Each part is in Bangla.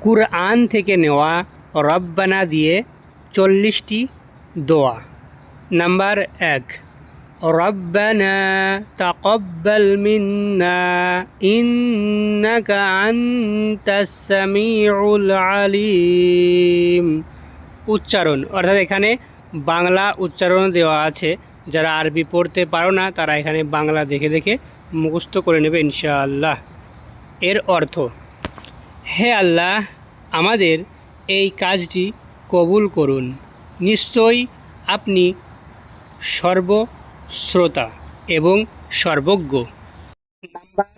কুরআন থেকে নেওয়া রব্বানা দিয়ে চল্লিশটি দোয়া। নাম্বার এক তাকব্বাল উচ্চারণ, অর্থাৎ এখানে বাংলা উচ্চারণ দেওয়া আছে। যারা আরবি পড়তে পারো না, তারা এখানে বাংলা দেখে দেখে মুখস্থ করে নেবে ইনশাআল্লাহ। এর অর্থ হে আল্লাহ আমাদের এই কাজটি কবুল করুন। নিশ্চয়ই আপনি সর্বশ্রোতা এবং সর্বজ্ঞ। নাম্বার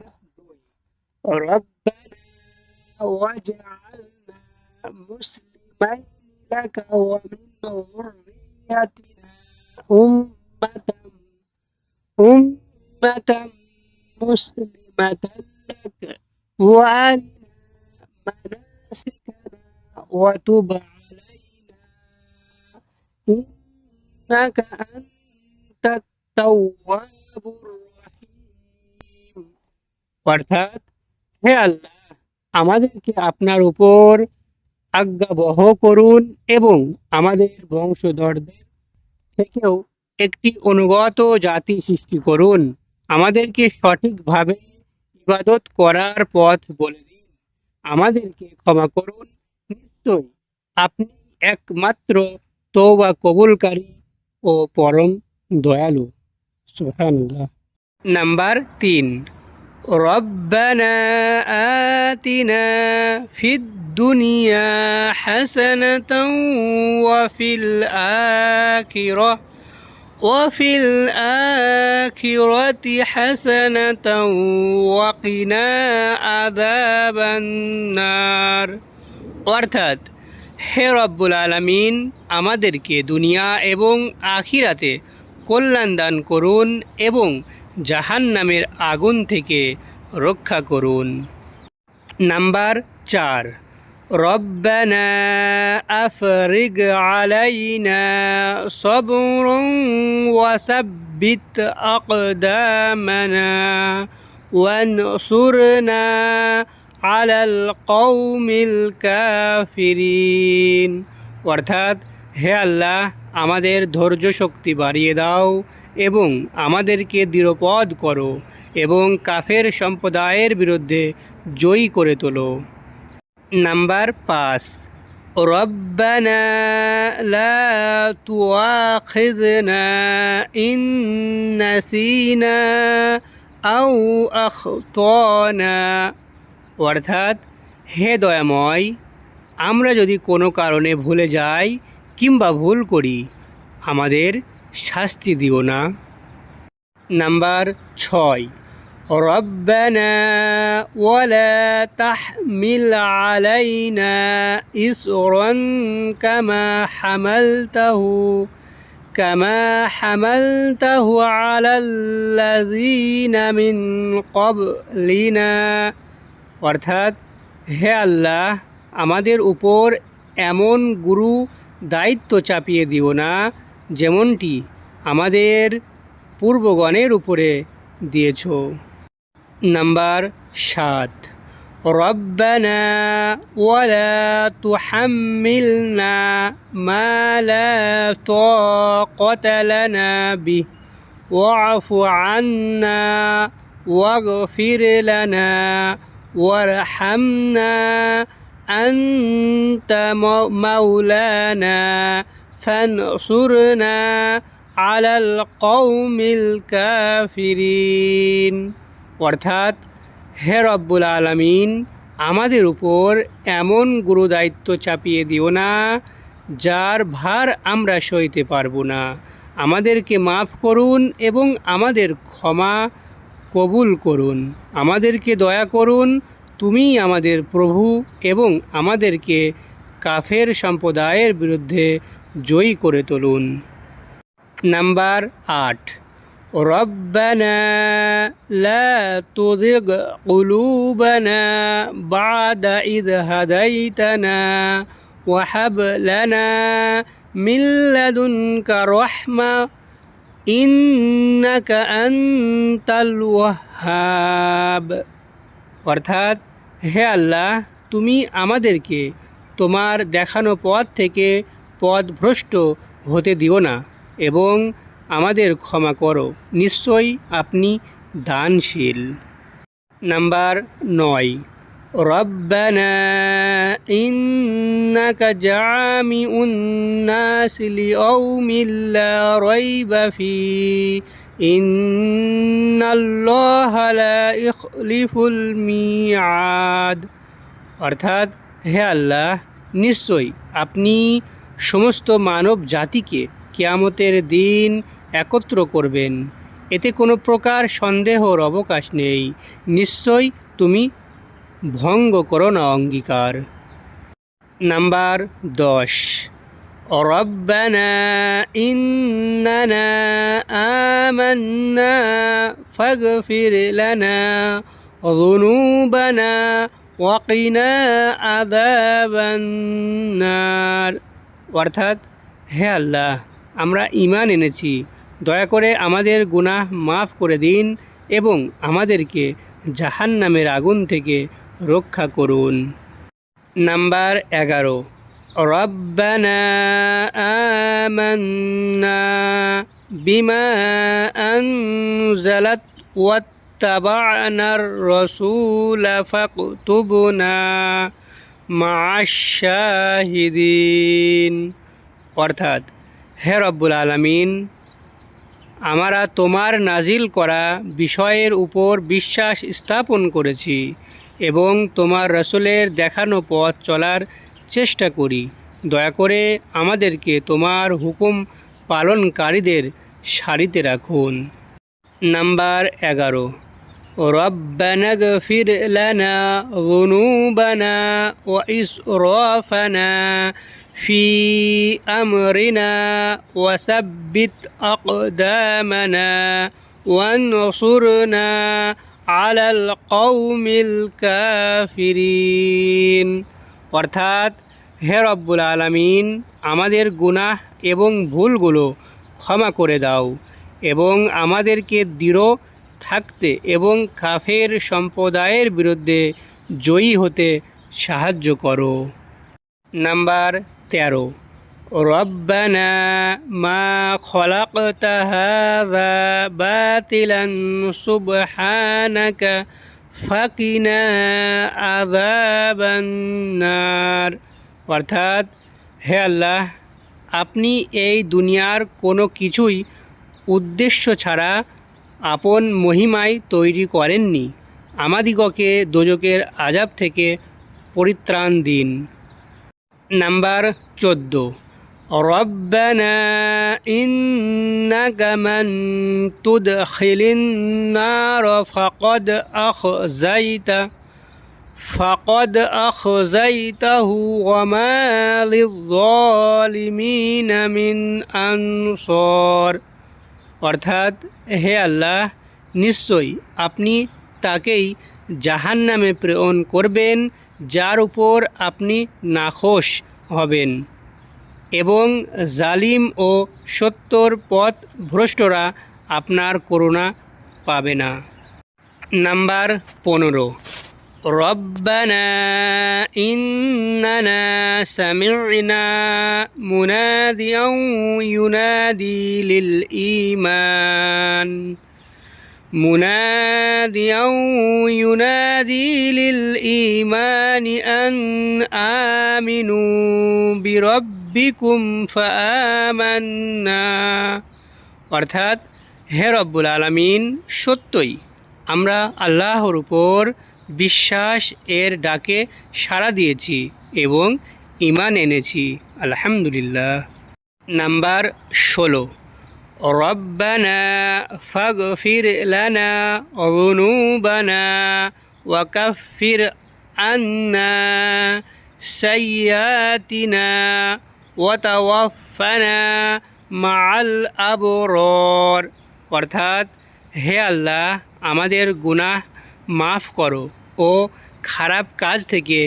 ওয়া তুব আলাইনা ইন্নাকা আনতাত তাওয়াবুর রাহিম অর্থাৎ, হে আল্লাহ, আমাদেরকে আপনার উপর আজ্ঞাবহ করুন এবং আমাদের বংশধরদের থেকেও একটি অনুগত জাতি সৃষ্টি করুন। আমাদেরকে সঠিকভাবে ইবাদত করার পথ বলে আমাদেরকে ক্ষমা করুন নিশ্চয়ই আপনি একমাত্র তৌবা কবুলকারী ও পরম দয়ালু সুবহানাল্লাহ নাম্বার তিন ربنا آتنا في الدنيا حسنة وفي الآخرة وفي الآخرة حسنة وقنا عذاب النار অর্থাৎ হে রব্বুল আলামিন আমাদেরকে দুনিয়া এবং আখিরাতে কল্যাণ দান করুন এবং জাহান নামের আগুন থেকে রক্ষা করুন নাম্বার চার রব্বানা আফরিগ আলাইনা সবরুন ওয়াসাব্বিত আকদামানা ওয়ানসুরনা আলাল কৌমিল কাফিরিন অর্থাৎ হে আল্লাহ, আমাদের ধৈর্য শক্তি বাড়িয়ে দাও এবং আমাদেরকে দৃঢ়পদ করো এবং কাফের সম্প্রদায়ের বিরুদ্ধে জয়ী করে তোলো। নাম্বার পাঁচ ربنا لا تؤاخذنا إن نسينا أو أخطأنا অর্থাৎ হে দয়াময় আমরা যদি কোনো কারণে ভুলে যাই কিংবা ভুল করি আমাদের শাস্তি দিও না নাম্বার ছয় ربنا ولا تحمل علينا إسرا كما حملته كما حملته على الذين من قبلنا অর্থাৎ হে আল্লাহ আমাদের উপর এমন গুরু দায়িত্ব চাপিয়ে দিও না যেমনটি আমাদের পূর্বগণের উপরে দিয়েছ নাম্বার সাত ربنا ولا تحملنا ما لا طاقة لنا به واعف عنا واغفر لنا وارحمنا أنت مولانا فانصرنا على القوم الكافرين অর্থাৎ হে রব্বুল আলমিন, আমাদের উপর এমন গুরু দায়িত্ব চাপিয়ে দিও না, যার ভার আমরা সইতে পারব না। আমাদেরকে মাফ করুন এবং আমাদের ক্ষমা কবুল করুন। আমাদেরকে দয়া করুন তুমি আমাদের প্রভু এবং আমাদেরকে কাফের সম্প্রদায়ের বিরুদ্ধে জয়ী করে তুলুন। নাম্বার আট। ربنا لا تزغ قلوبنا بعد إذ هديتنا وهب لنا من لدنك رحمة إنك أنت الوهاب অর্থাৎ হে আল্লাহ তুমি আমাদেরকে তোমার দেখানো পথ থেকে পথভ্রষ্ট হতে দিও না এবং আমাদের ক্ষমা করো নিশ্চয়ই আপনি দানশীল নাম্বার নয় ربنا إنك جامع الناس ليوم لا ريب فيه إن الله لا يخلف الميعاد অর্থাৎ হে আল্লাহ নিশ্চয়ই আপনি সমস্ত মানব জাতিকে কেয়ামতের দিন একত্র করবেন এতে কোনো প্রকার সন্দেহর অবকাশ নেই নিশ্চয় তুমি ভঙ্গ করো না অঙ্গীকার নাম্বার দশ ربنا إننا آمنا فاغفر لنا ذنوبنا وقنا عذاب النار অর্থাৎ হে আল্লাহ আমরা ইমান এনেছি দয়া করে আমাদের গুনাহ মাফ করে দিন এবং আমাদেরকে জাহান্নামের আগুন থেকে রক্ষা করুন। নাম্বার এগারো। রব্বানা ওয়াত্তাবা'নার রাসূল ফাকতুবনা মা'আশ শাহিদিন অর্থাৎ, হে রব্বুল আলামিন আমরা তোমার নাজিল করা বিষয়ের উপর বিশ্বাস স্থাপন করেছি এবং তোমার রসুলের দেখানো পথ চলার চেষ্টা করি দয়া করে আমাদেরকে তোমার হুকুম পালনকারীদের সারিতে রাখুন নাম্বার এগারো ربنا اغفر لنا ذنوبنا وإسرافنا في أمرنا وثبت أقدامنا وانصرنا على القوم الكافرين অর্থাৎ হে রব্বুল আলামিন আমাদের গুনাহ এবং ভুলগুলো ক্ষমা করে দাও এবং আমাদেরকে দৃঢ় থাকতে এবং কাফের সম্প্রদায়ের বিরুদ্ধে জয়ী হতে সাহায্য করো নাম্বার তেরো। রব্বানা মা খলাকত হাযা বাতিলান ফাকিনা আযাবান অর্থাৎ, হে আল্লাহ, আপনি এই দুনিয়ার কোনো কিছুই উদ্দেশ্য ছাড়া আপন মহিমায় তৈরি করেননি। আমাদিগকে দোজকের আজাব থেকে পরিত্রাণ দিন। নাম্বার চোদ্দ ربنا إنك من تدخل النار فقد أخزيته فقد أخزيته وما للظالمين من أنصار অর্থাৎ হে আল্লাহ নিশ্চয়ই আপনি তাকেই জাহান নামে প্রেরণ করবেন যার উপর আপনি নাখোশ হবেন এবং জালিম ও সত্যর পথ ভ্রষ্টরা আপনার করুণা পাবে না নাম্বার পনেরো ربنا إننا سمعنا مناديا ينادي للإيمان مناديا ينادي للإيمان أن آمنوا بربكم فآمنا অর্থাৎ হে রব্বুল আলমিন সত্যই আমরা আল্লাহর উপর বিশ্বাস এর ডাকে সাড়া দিয়েছি এবং ইমান এনেছি আলহামদুলিল্লাহ নাম্বার ষোলো ربنا فاغفر لنا ذنوبنا وكفر عنا سيئاتنا وتوفنا مع الأبرار অর্থাৎ হে আল্লাহ আমাদের গুনাহ মাফ করো ও খারাপ কাজ থেকে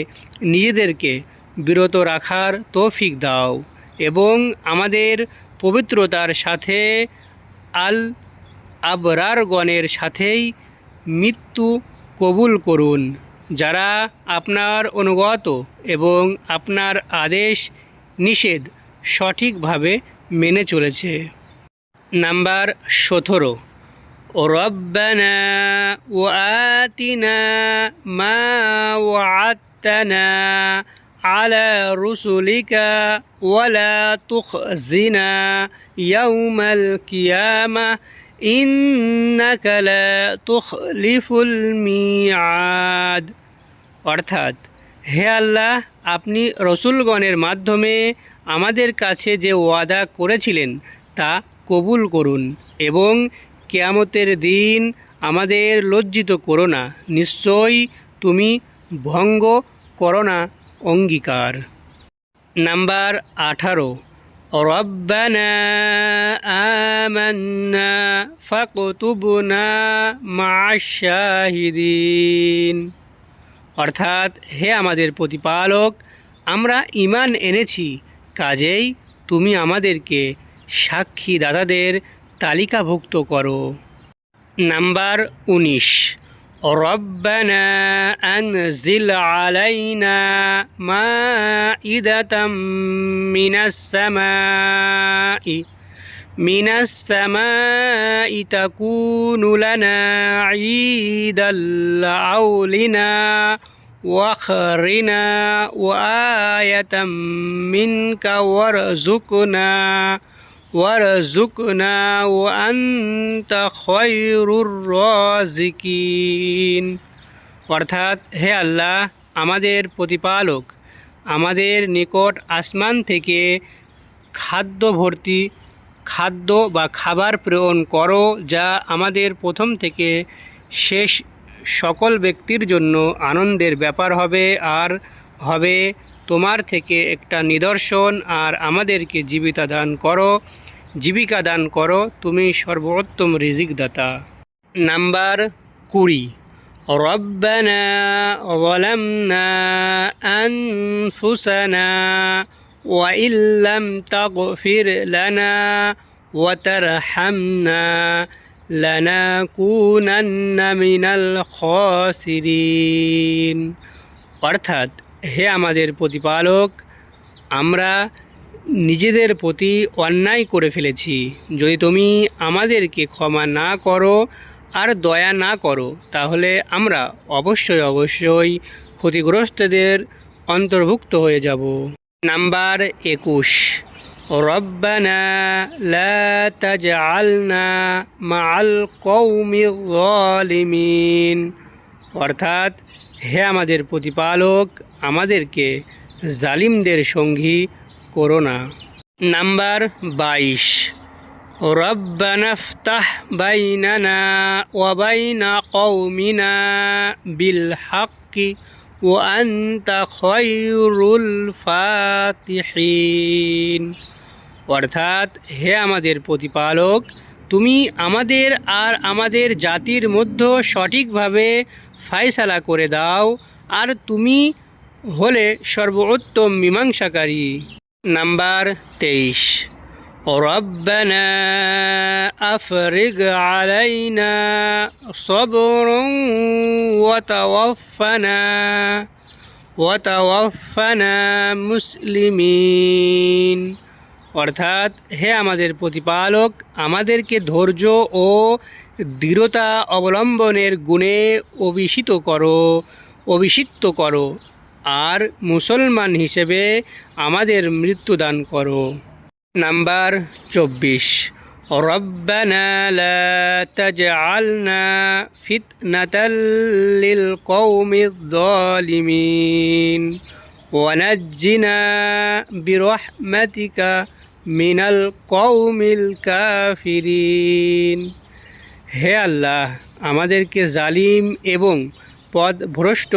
নিজেদেরকে বিরত রাখার তৌফিক দাও এবং আমাদের পবিত্রতার সাথে আল আবরারগণের সাথেই মৃত্যু কবুল করুন যারা আপনার অনুগত এবং আপনার আদেশ নিষেধ সঠিকভাবে মেনে চলেছে নাম্বার সতেরো ربنا وآتنا ما وعدتنا على رسلك ولا تخزنا يوم القيامة إنك لا تخلف الميعاد অর্থাৎ হে আল্লাহ আপনি রসুলগণের মাধ্যমে আমাদের কাছে যে ওয়াদা করেছিলেন তা কবুল করুন এবং কেয়ামতের দিন আমাদের লজ্জিত করো না নিশ্চয়ই তুমি ভঙ্গ করো না অঙ্গীকার। নাম্বার আঠারো। রব্বানা অর্থাৎ হে আমাদের প্রতিপালক, আমরা ইমান এনেছি, কাজেই তুমি আমাদেরকে সাক্ষী দাদাদের তালিকাভুক্ত করো। নাম্বার উনিশ। ربنا أنزل علينا مائدة من السماء. من السماء تكون لنا عيدا لأولنا وخرنا وآية منك وارزقنا. ওয়ারজুকনা ও খয়রুর অর্থাৎ হে আল্লাহ, আমাদের প্রতিপালক, আমাদের নিকট আসমান থেকে খাদ্য ভর্তি খাদ্য বা খাবার প্রেরণ করো, যা আমাদের প্রথম থেকে শেষ সকল ব্যক্তির জন্য আনন্দের ব্যাপার হবে, আর হবে তোমার থেকে একটা নিদর্শন আর আমাদেরকে জীবিকা দান করো জীবিকা দান করো তুমি সর্বোত্তম রিজিক দাতা নাম্বার কুড়ি ربنا ظلمنا أنفسنا وإن لم تغفر لنا وترحمنا لنكونن من الخاسرين অর্থাৎ হে আমাদের প্রতিপালক, আমরা নিজেদের প্রতি অন্যায় করে ফেলেছি। যদি তুমি আমাদেরকে ক্ষমা না করো আর দয়া না করো, তাহলে আমরা অবশ্যই অবশ্যই ক্ষতিগ্রস্তদের অন্তর্ভুক্ত হয়ে যাব। নাম্বার একুশ। রব্বানা অর্থাৎ হে আমাদের প্রতিপালক, আমাদেরকে জালিমদের সঙ্গী করো না। নাম্বার বাইশ রব্বানাফতাহ বাইনানা ওয়াবাইনা কৌমিনা বিল হাক্কি ও খয়রুল ফাতিহীন। অর্থাৎ হে আমাদের প্রতিপালক, তুমি আমাদের আর আমাদের জাতির মধ্য সঠিকভাবে ফায়সালা করে দাও আর তুমি হলে সর্বোত্তম মীমাংসাকারী নাম্বার তেইশ ربنا أفرغ علينا صبرا وتوفنا وتوفنا মুসলিমিন অর্থাৎ হে আমাদের প্রতিপালক আমাদেরকে ধৈর্য ও দৃঢ়তা অবলম্বনের গুণে অভিষিত করো অভিষিক্ত করো আর মুসলমান হিসেবে আমাদের মৃত্যুদান করো নাম্বার চব্বিশ ربنا لا تجعلنا فتنة للقوم الظالمين ونجنا برحمتك من القوم الكافرين হে আল্লাহ আমাদেরকে জালিম এবং পদ ভ্রষ্ট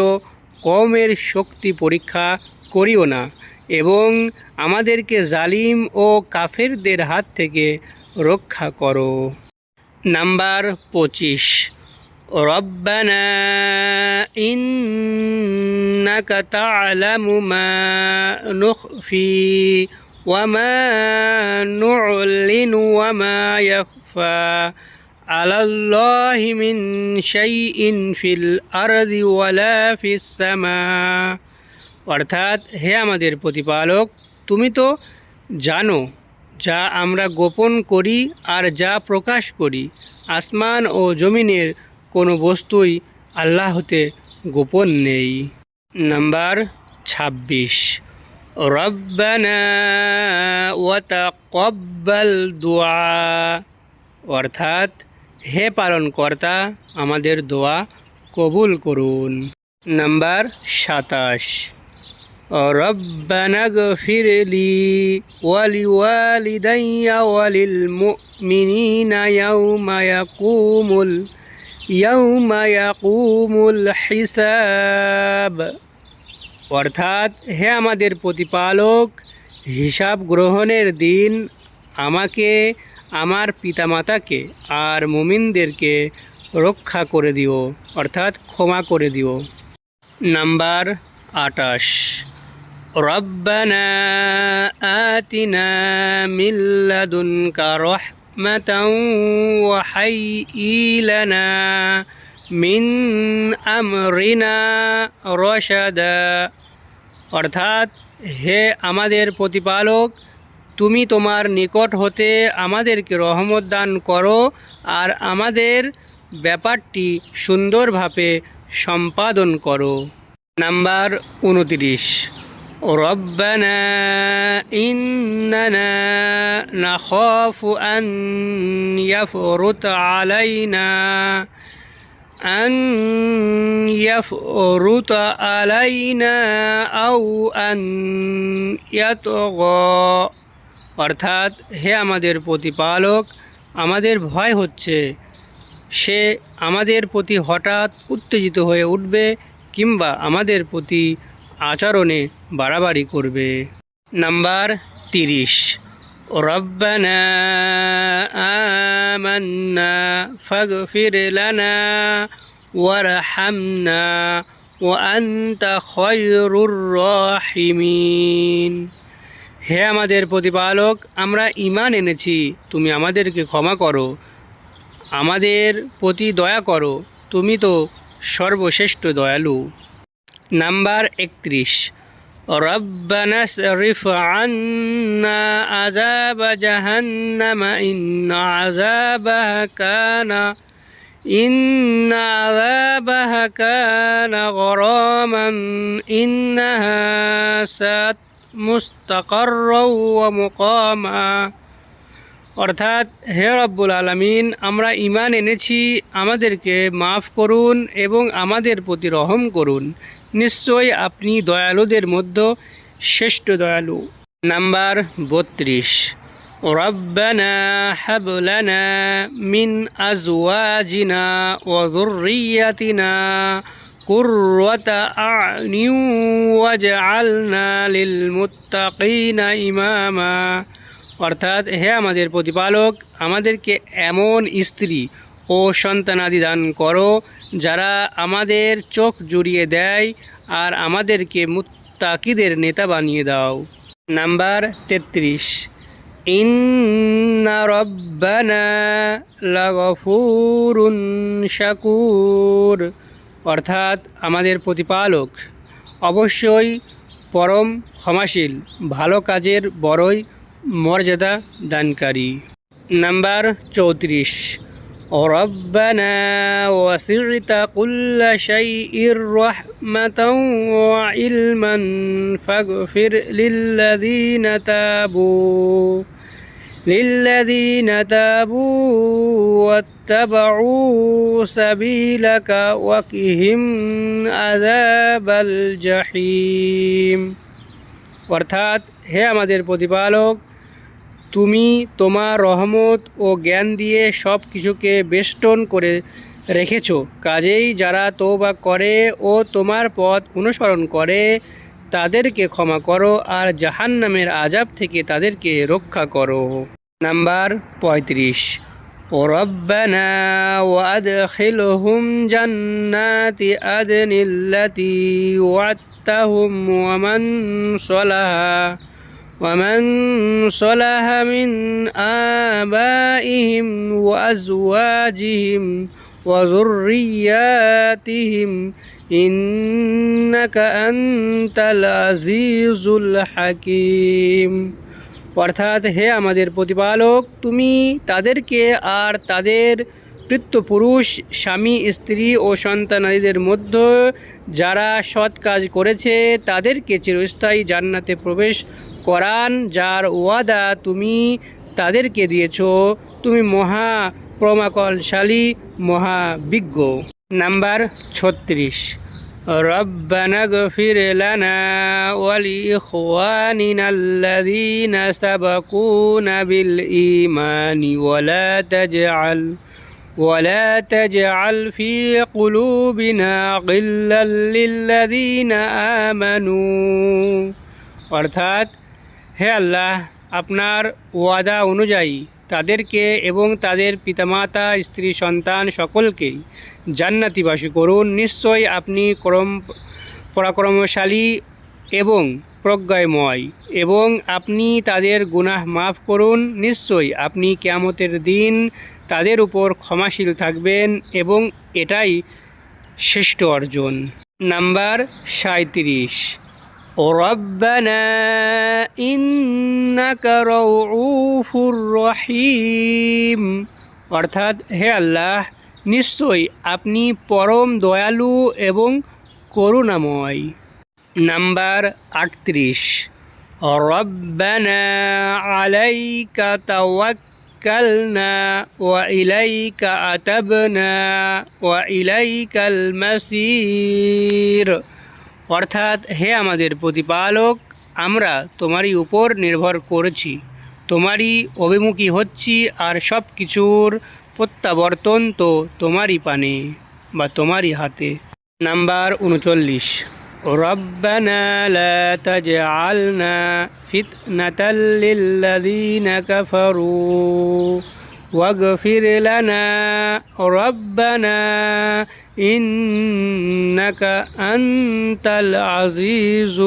কমের শক্তি পরীক্ষা করিও না এবং আমাদেরকে জালিম ও কাফেরদের হাত থেকে রক্ষা করো নাম্বার পঁচিশ ربنا إنك تعلم ما نخفي وما نعلن وما يخفى على الله من شيء في الأرض ولا في السماء অর্থাৎ হে আমাদের প্রতিপালক তুমি তো জানো যা আমরা গোপন করি আর যা প্রকাশ করি আসমান ও জমিনের কোনো বস্তুই আল্লাহ হতে গোপন নেই নাম্বার ছাব্বিশ রব্বানা ওয়াতাকব্বাল দোয়া অর্থাৎ হে পালনকর্তা আমাদের দোয়া কবুল করুন নাম্বার সাতাশ ربنا اغفر لي ولوالدي وللمؤمنين يوم يقوم ال يوم يقوم الحساب অর্থাৎ হে আমাদের প্রতিপালক হিসাব গ্রহণের দিন আমাকে আমার পিতামাতাকে আর মুমিনদেরকে রক্ষা করে দিও অর্থাৎ ক্ষমা করে দিও নাম্বার আটাশ ربنا آتنا من لدنك رحمة وهيئ لنا من أمرنا رشدا অর্থাৎ হে আমাদের প্রতিপালক তুমি তোমার নিকট হতে আমাদেরকে রহমত দান করো আর আমাদের ব্যাপারটি সুন্দরভাবে সম্পাদন করো নাম্বার উনত্রিশ ربنا إننا نخاف أن يفرط علينا أن يفرط علينا أو أن يطغى অর্থাৎ হে আমাদের প্রতিপালক আমাদের ভয় হচ্ছে সে আমাদের প্রতি হঠাৎ উত্তেজিত হয়ে উঠবে কিংবা আমাদের প্রতি আচরণে বাড়াবাড়ি করবে নাম্বার তিরিশ ربنا آمنا فاغفر لنا وارحمنا وأنت خير الراحمين হে আমাদের প্রতিপালক আমরা ইমান এনেছি তুমি আমাদেরকে ক্ষমা করো আমাদের প্রতি দয়া করো তুমি তো সর্বশ্রেষ্ঠ দয়ালু নাম্বার একত্রিশ ربنا اصرف عنا عذاب جهنم إن عذابها كان إن عذابها كان غراما إنها سات مستقرا ومقاما অর্থাৎ হে রব্বুল আলমিন আমরা ইমান এনেছি আমাদেরকে মাফ করুন এবং আমাদের প্রতি রহম করুন নিশ্চয়ই আপনি দয়ালুদের মধ্যে শ্রেষ্ঠ দয়ালু নাম্বার বত্রিশ ربنا هب لنا من أزواجنا وذريتنا قرة أعين واجعلنا للمتقين إماما অর্থাৎ হে আমাদের প্রতিপালক, আমাদেরকে এমন স্ত্রী ও সন্তানাদি দান করো, যারা আমাদের চোখ জুড়িয়ে দেয় আর আমাদেরকে মুত্তাকিদের নেতা বানিয়ে দাও। নাম্বার তেত্রিশ। ইন্না রব্বানা লাগফুরুন শাকুর। অর্থাৎ আমাদের প্রতিপালক অবশ্যই পরম ক্ষমাশীল, ভালো কাজের বড়ই মর্যাদা দানকারী নাম্বার চৌত্রিশ ربنا وسعت كل شيء رحمة وعلما فاغفر للذين تابوا للذين تابوا واتبعوا سبيلك وقهم عذاب الجحيم অর্থাৎ, হে আমাদের প্রতিপালক, তুমি তোমার রহমত ও জ্ঞান দিয়ে সব কিছুকে বেষ্টন করে রেখেছ। কাজেই যারা তৌবা করে ও তোমার পথ অনুসরণ করে, তাদেরকে ক্ষমা করো আর জাহান্নামের আজাব থেকে তাদেরকে রক্ষা করো। নাম্বার পঁয়ত্রিশ। ربنا وأدخلهم جنات أدن التي وعدتهم ومن صلح ومن صلح من آبائهم وأزواجهم وذرياتهم إنك أنت العزيز الحكيم. অর্থাৎ হে আমাদের প্রতিপালক, তুমি তাদেরকে আর তাদের পুরুষ স্বামী, স্ত্রী ও সন্তানাদিদের মধ্যে যারা সৎ কাজ করেছে, তাদেরকে চিরস্থায়ী জান্নাতে প্রবেশ করান, যার ওয়াদা তুমি তাদেরকে দিয়েছ। তুমি মহা প্রমাকলশালী, মহাবিজ্ঞ। নাম্বার ছত্রিশ। ربنا اغفر لنا ولإخواننا الذين سبقونا بالإيمان ولا تجعل ولا تجعل في قلوبنا غلا للذين آمنوا অর্থাৎ হে আল্লাহ আপনার ওয়াদা অনুযায়ী তাদেরকে এবং তাদের পিতামাতা স্ত্রী সন্তান সকলকেই জান্নাতিবাসী করুন নিশ্চয়ই আপনি করম পরাক্রমশালী এবং প্রজ্ঞাময় এবং আপনি তাদের গুনাহ মাফ করুন নিশ্চয়ই আপনি কেয়ামতের দিন তাদের উপর ক্ষমাশীল থাকবেন এবং এটাই শ্রেষ্ঠ অর্জন নাম্বার সাঁত্রিশ ربنا إنك رؤوف রহিম অর্থাৎ হে আল্লাহ নিশ্চয়ই, আপনি পরম দয়ালু এবং করুণাময়। নাম্বার আটত্রিশ। ওয়া ওয়া ইলাইকাল মাসির। অর্থাৎ হে আমাদের প্রতিপালক, আমরা তোমারই উপর নির্ভর করছি, তোমারই অভিমুখী হচ্ছি আর সব কিছুর প্রত্যাবর্তন তো তোমারই পানে বা তোমারই হাতে নাম্বার উনচল্লিশ ربنا لا تجعلنا فتنة للذين كفروا واغفر لنا ربنا إنك أنت العزيز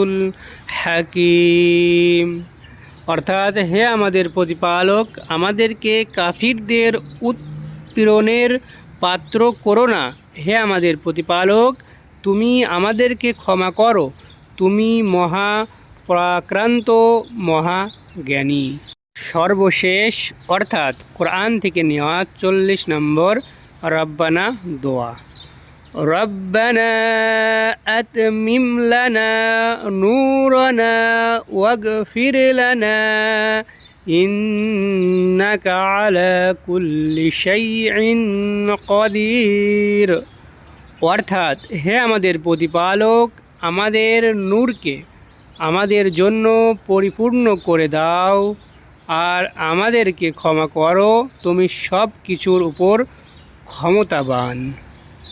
الحكيم অর্থাৎ হে আমাদের প্রতিপালক আমাদেরকে কাফিরদের উৎপীড়নের পাত্র করো না হে আমাদের প্রতিপালক তুমি আমাদেরকে ক্ষমা করো তুমি মহা প্রাক্রান্ত মহা জ্ঞানী সর্বশেষ অর্থাৎ কোরআন থেকে নেওয়া চল্লিশ নম্বর রব্বানা দোয়া ربنا أتمم لنا نورنا واغفر لنا إنك على كل شيء قدير অর্থাৎ হে আমাদের প্রতিপালক আমাদের নূরকে আমাদের জন্য পরিপূর্ণ করে দাও আর আমাদেরকে ক্ষমা করো তুমি সব কিছুর উপর ক্ষমতাবান